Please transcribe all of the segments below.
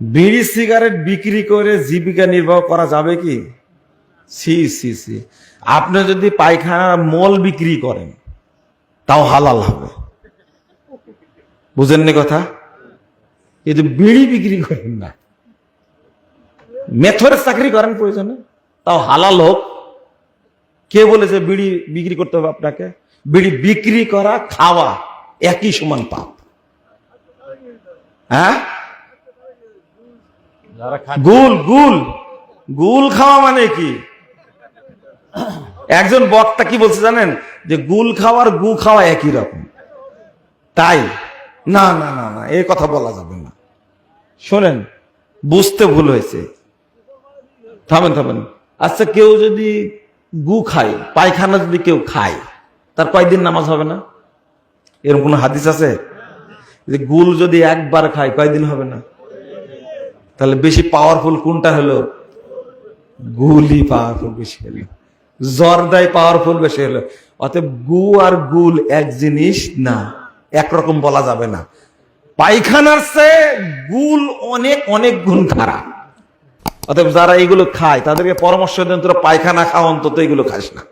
বিড়ি সিগারেট বিক্রি করে জীবিকা নির্বাহ করা যাবে কি? সি সি সি। আপনি যদি পায়খানার মল বিক্রি করেন, তাও হালাল হবে। বুঝেননি কথা? কিন্তু বিড়ি বিক্রি করেন না, মেথরের চাকরি করেন প্রয়োজনে, তাও হালাল হোক। কে বলেছে বিড়ি বিক্রি করতে হবে আপনাকে? বিড়ি বিক্রি করা, খাওয়া, একই সমান পাপ। হ্যাঁ? গুল গুল। গুল খাওয়া মানে কি? একজন বক্তা কি বলছে জানেন? যে গুল খাওয়ার গু খাওয়া একই রকম। তাই? না না না না, এ কথা বলা যাবে না। শোনেন, বুঝতে ভুল হয়েছে। থামেন থামেন। আচ্ছা কেউ যদি গু খায়, পায়খানা যদি কেউ খায়, তার কয়দিন নামাজ হবে না? এরকম কোনো হাদিস আছে? যে গুল যদি একবার খায়, কয়দিন হবে না? তাহলে বেশি পাওয়ারফুল কোনটা হলো? গুলই পাওয়ারফুল বেশি হলো। জর্দাই পাওয়ারফুল বেশি হলো। অতএব গু আর গুল এক জিনিস না, একরকম বলা যাবে না। পায়খানার চেয়ে গুল অনেক অনেক গুণ খারাপ। অতএব যারা এগুলো খায়, তাদেরকে পরামর্শ দেন, তোরা পায়খানা খাও অন্তত এগুলো খাস না।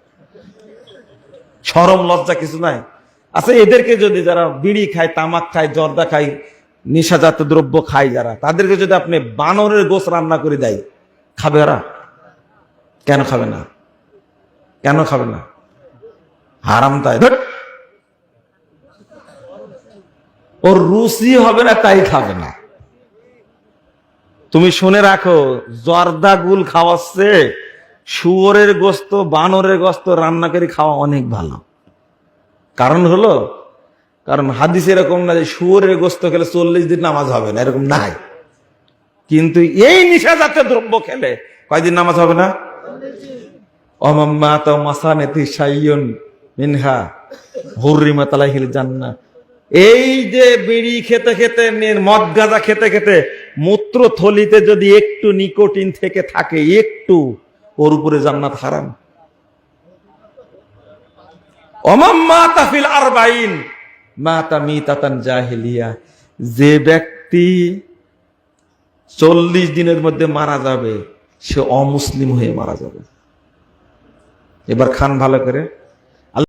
সরম লজ্জা কিছু নাই। আচ্ছা এদেরকে যদি যারা বিড়ি খায়, তামাক খায়, জর্দা খায় নেশাজাত দ্রব্য খায় যারা। তাদেরকে যদি আপনি বানরের গোস রান্না করে দেয়, খাবে ওরা? কেন খাবে না? কেন খাবে না? হারাম তাই। ওর রুচি হবে না, তাই খাবে না। তুমি শুনে রাখো, জর্দা গুল খাওয়াচ্ছে, শুয়োরের গোস্ত, বানরের গোস্ত রান্না করে খাওয়া অনেক ভালো। কারণ হলো কারণ হাদিস এরকম না যে শুয়োরের গোস্ত খেলে চল্লিশ দিন নামাজ হবে না, এরকম নাই। কিন্তু এই নিশা জাতীয় দ্রব্য খেলে কয়দিন নামাজ হবে না? মিনহা এই যে বিড়ি খেতে খেতে মদ গাঁজা খেতে খেতে মূত্র থলিতে যদি একটু নিকোটিন থেকে থাকে, একটু, ওর উপরে জান্নাত হারাম। অমাম্মা তাফিল আরবাইন মাতা মিতাতান জাহিলিয়া। যে ব্যক্তি চল্লিশ দিনের মধ্যে মারা যাবে, সে অমুসলিম হয়ে মারা যাবে। এবার খান ভালো করে।